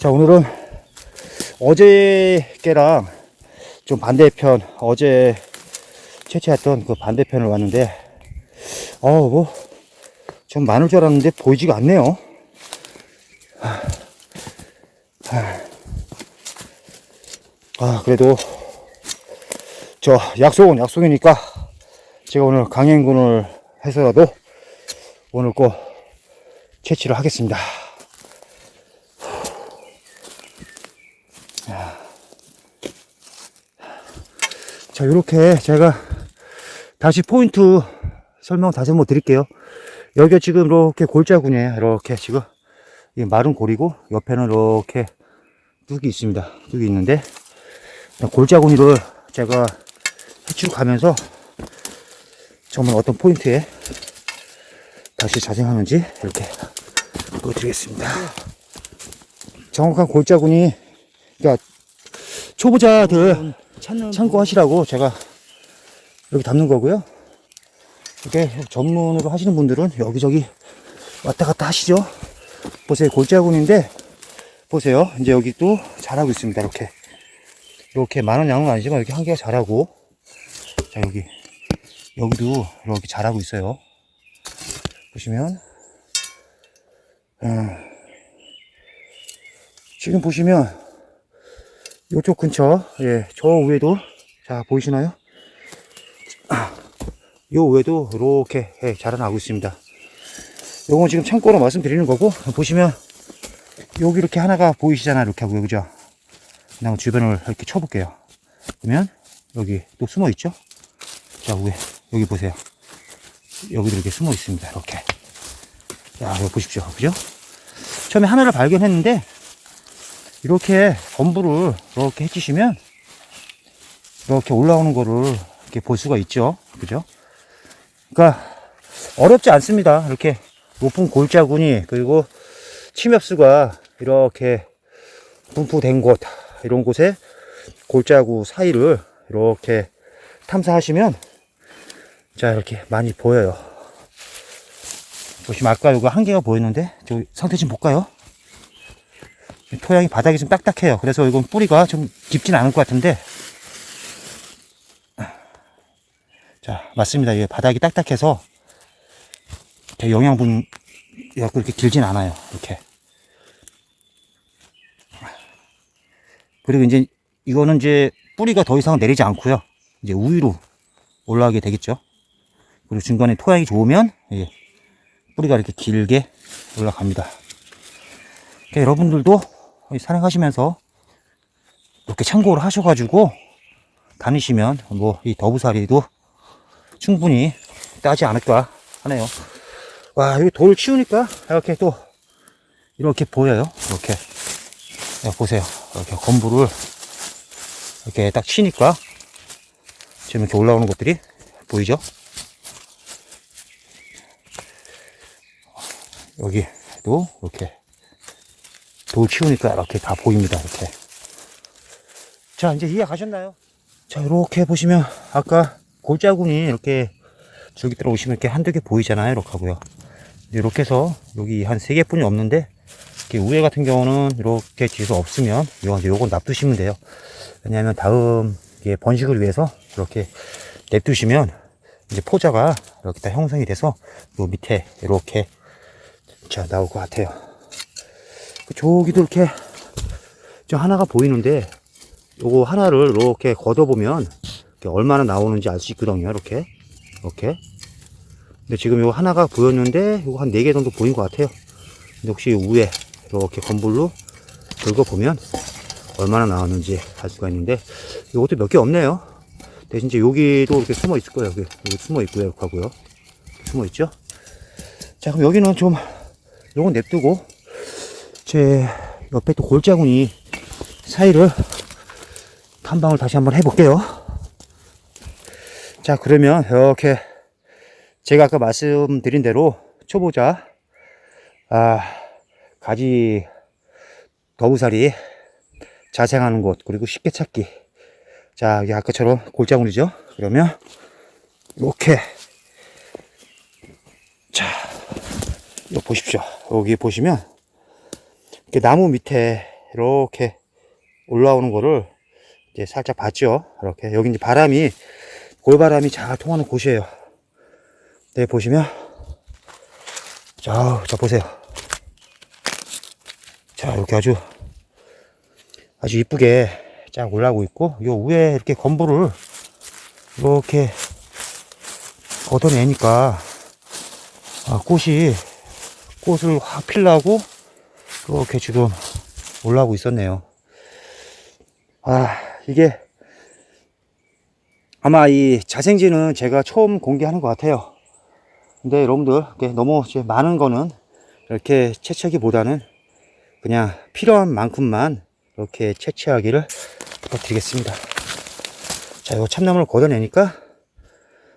자, 오늘은 어제께랑 좀 반대편, 어제 채취했던 그 반대편을 왔는데, 어, 뭐, 좀 많을 줄 알았는데 보이지가 않네요. 하, 하. 아, 그래도, 저, 약속은 약속이니까, 제가 오늘 강행군을 해서라도, 오늘 꼭 채취를 하겠습니다. 자, 이렇게 제가 다시 포인트 설명 다시 한번 드릴게요. 여기가 지금 이렇게 골자군이에요. 이렇게 지금 이 마른 골이고 옆에는 이렇게 뚝이 있습니다. 뚝이 있는데 골자군이를 제가 해치고 가면서 정말 어떤 포인트에 다시 자생하는지 이렇게 보여드리겠습니다. 정확한 골자군이 그러니까 초보자들 찾는 참고하시라고 제가 이렇게 담는 거고요. 이렇게 전문으로 하시는 분들은 여기저기 왔다 갔다 하시죠. 보세요. 골자군인데, 보세요. 이제 여기 또 자라고 있습니다. 이렇게. 이렇게 많은 양은 아니지만 이렇게 한 개가 자라고. 자, 여기. 여기도 이렇게 자라고 있어요. 보시면. 음, 지금 보시면 요쪽 근처, 예, 저 위에도, 자, 보이시나요? 아, 요 위에도 이렇게 예, 자라나고 있습니다. 요건 지금 참고로 말씀드리는 거고, 보시면, 여기 이렇게 하나가 보이시잖아요. 이렇게 하고, 그죠? 그냥 주변을 이렇게 쳐볼게요. 그러면, 여기 또 숨어 있죠? 자, 위에, 여기 보세요. 여기도 이렇게 숨어 있습니다. 이렇게. 야, 이거 보십시오. 그죠? 처음에 하나를 발견했는데, 이렇게 건부를 이렇게 해주시면 이렇게 올라오는 거를 이렇게 볼 수가 있죠. 그죠? 그러니까 어렵지 않습니다. 이렇게 높은 골자군이 그리고 침엽수가 이렇게 분포된 곳 이런 곳에 골자구 사이를 이렇게 탐사하시면 자 이렇게 많이 보여요. 보시면 아까 이거 한 개가 보였는데 저 상태 좀 볼까요? 토양이 바닥이 좀 딱딱해요. 그래서 이건 뿌리가 좀 깊진 않을 것 같은데. 자, 맞습니다. 이게 바닥이 딱딱해서 영양분이 갖고 이렇게 길진 않아요. 이렇게. 그리고 이제 이거는 이제 뿌리가 더 이상 내리지 않고요. 이제 우위로 올라가게 되겠죠. 그리고 중간에 토양이 좋으면 예, 뿌리가 이렇게 길게 올라갑니다. 여러분들도 산행하시면서 이렇게 참고를 하셔가지고 다니시면 뭐 이 더부살이도 충분히 따지 않을까 하네요. 와 여기 돌을 치우니까 이렇게 또 이렇게 보여요. 이렇게 야, 보세요. 이렇게 건부를 이렇게 딱 치니까 지금 이렇게 올라오는 것들이 보이죠? 여기도 이렇게 돌 치우니까 이렇게 다 보입니다. 이렇게. 자, 이제 이해 가셨나요? 자, 이렇게 보시면 아까 골자군이 이렇게 줄기 들어오시면 이렇게 한두 개 보이잖아요. 이렇게 하고요. 이렇게 해서 여기 한 세 개뿐이 없는데 이렇게 우에 같은 경우는 이렇게 뒤에서 없으면 요건 요건 놔두시면 돼요. 왜냐하면 다음 번식을 위해서 이렇게 냅두시면 이제 포자가 이렇게 다 형성이 돼서 요 밑에 이렇게 자 나올 것 같아요. 그 저기도 이렇게 저 하나가 보이는데 요거 하나를 이렇게 걷어보면 이렇게 얼마나 나오는지 알 수 있거든요 이렇게. 이렇게. 근데 지금 요 하나가 보였는데 요거 한 네 개 정도 보인 것 같아요. 근데 혹시 위에 이렇게 건불로 긁어보면 얼마나 나왔는지 알 수가 있는데 요것도 몇 개 없네요. 대신 이제 여기도 이렇게 숨어 있을 거예요. 여기, 여기 숨어 있고요 이렇게 하고요. 숨어 있죠? 자 그럼 여기는 좀 요건 냅두고 제 옆에 또 골자군이 사이를 탐방을 다시 한번 해볼게요. 자, 그러면 이렇게 제가 아까 말씀드린 대로 초보자, 아, 가지 더부살이 자생하는 곳, 그리고 쉽게 찾기. 자, 여기 아까처럼 골자군이죠? 그러면 이렇게 자, 이거 보십시오. 여기 보시면 이렇게 나무 밑에 이렇게 올라오는 거를 이제 살짝 봤죠. 이렇게 여기 이제 바람이 골바람이 잘 통하는 곳이에요. 네 보시면 자, 자 보세요. 자 이렇게 아주 아주 이쁘게 쫙 올라오고 있고 요 위에 이렇게 건보를 이렇게 걷어내니까 아, 꽃이 꽃을 확 필라고 이렇게 지금 올라오고 있었네요. 아 이게 아마 이 자생지는 제가 처음 공개하는 것 같아요. 근데 여러분들 너무 많은 거는 이렇게 채취하기보다는 그냥 필요한 만큼만 이렇게 채취하기를 부탁드리겠습니다. 자, 이거 참나무를 걷어내니까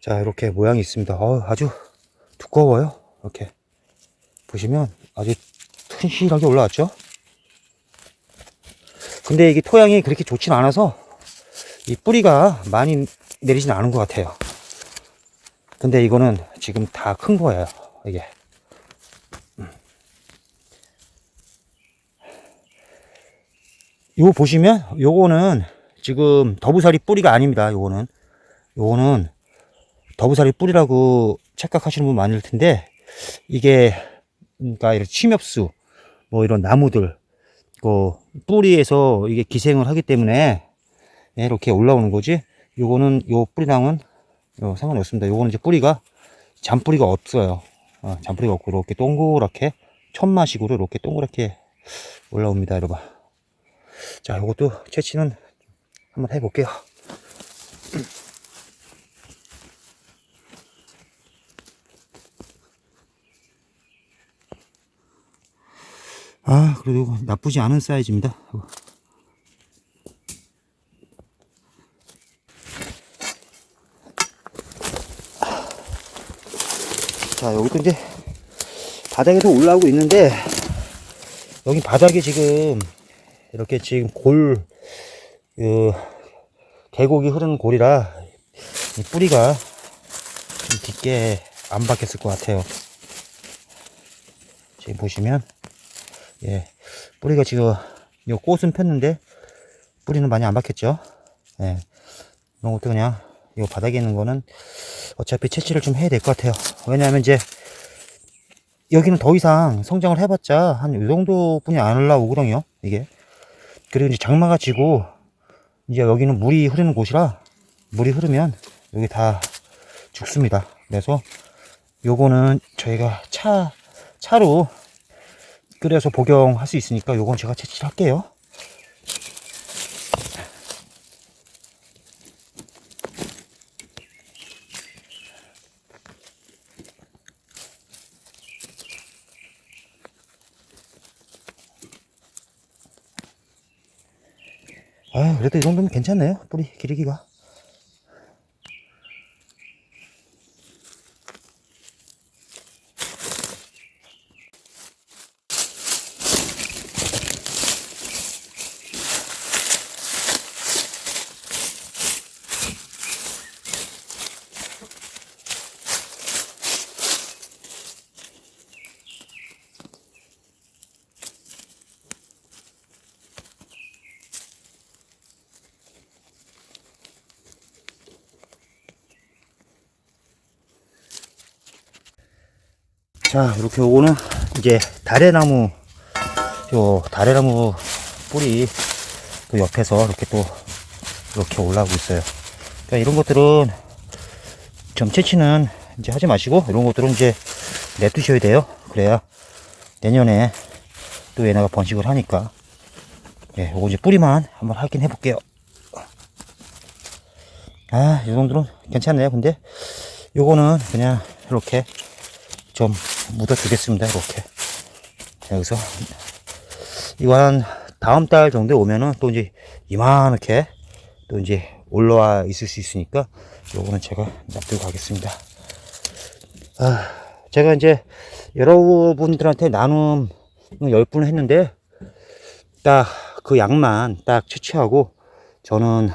자, 이렇게 모양이 있습니다. 어, 아주 두꺼워요. 이렇게 보시면 아주 튼실하게 올라왔죠. 근데 이게 토양이 그렇게 좋진 않아서 이 뿌리가 많이 내리진 않은 것 같아요. 근데 이거는 지금 다 큰 거예요. 이게. 음. 요거 보시면 요거는 지금 더부살이 뿌리가 아닙니다. 요거는 요거는 더부살이 뿌리라고 착각하시는 분 많을 텐데 이게 그러니까 침엽수 뭐 이런 나무들 그 뿌리에서 이게 기생을 하기 때문에 예, 이렇게 올라오는 거지. 요거는 요 뿌리랑은 요 상관없습니다. 요거는 이제 뿌리가 잔뿌리가 없어요. 어, 잔뿌리가 없고 이렇게 동그랗게 천마식으로 이렇게 동그랗게 올라옵니다, 여러분. 자, 요것도 채취는 한번 해볼게요. 아, 그래도 나쁘지 않은 사이즈입니다. 자, 여기도 이제 바닥에도 올라오고 있는데, 여기 바닥에 지금 이렇게 지금 골, 그, 계곡이 흐르는 골이라 이 뿌리가 좀 깊게 안 박혔을 것 같아요. 지금 보시면, 예, 뿌리가 지금 요 꽃은 폈는데 뿌리는 많이 안 박혔죠. 예, 이런 것도 그냥 요 바닥에 있는 거는 어차피 채취를 좀 해야 될 것 같아요. 왜냐하면 이제 여기는 더 이상 성장을 해봤자 한 이 정도뿐이 안 올라오거든요. 이게 그리고 이제 장마가 지고 이제 여기는 물이 흐르는 곳이라 물이 흐르면 여기 다 죽습니다. 그래서 요거는 저희가 차 차로 끓여서 복용할 수 있으니까 요건 제가 채취를 할게요. 아, 그래도 이 정도면 괜찮네요. 뿌리 기르기가. 자, 이렇게 요거는 이제 다래나무, 요 다래나무 뿌리 그 옆에서 이렇게 또 이렇게 올라오고 있어요. 그러니까 이런 것들은 점 채취는 이제 하지 마시고 이런 것들은 이제 냅두셔야 돼요. 그래야 내년에 또 얘네가 번식을 하니까. 예, 요거 이제 뿌리만 한번 확인해 볼게요. 아, 이 정도는 괜찮네요. 근데 요거는 그냥 이렇게 좀 묻어 주겠습니다 이렇게. 여기서 이거 한 다음 달 정도에 오면은 또 이제 이만하게 또 이제 올라와 있을 수 있으니까 요거는 제가 놔두고 가겠습니다. 아 제가 이제 여러분들한테 나눔 10분을 했는데 딱 그 양만 딱 채취하고 저는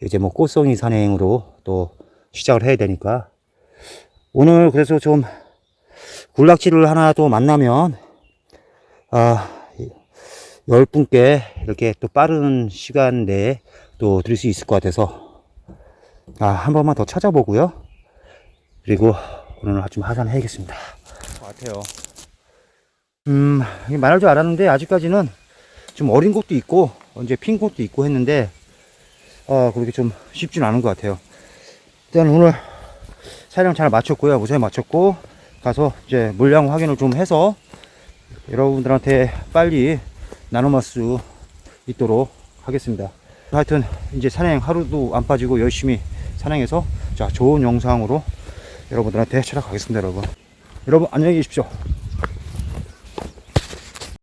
이제 뭐 꽃송이 산행으로 또 시작을 해야 되니까. 오늘 그래서 좀 굴락지를 하나 또 만나면 아 10분께 이렇게 또 빠른 시간 내에 또 드릴 수 있을 것 같아서 아, 한 번만 더 찾아보고요. 그리고 오늘은 좀 하산해야겠습니다. 같아요. 음, 말할 줄 알았는데 아직까지는 좀 어린 곳도 있고 언제 핀 곳도 있고 했는데 아, 그렇게 좀 쉽지는 않은 것 같아요. 일단 오늘 촬영 잘 마쳤고요. 무사히 마쳤고 가서 이제 물량 확인을 좀 해서 여러분들한테 빨리 나눠볼 수 있도록 하겠습니다. 하여튼 이제 산행 하루도 안 빠지고 열심히 산행해서 자 좋은 영상으로 여러분들한테 찾아가겠습니다, 여러분. 여러분 안녕히 계십시오.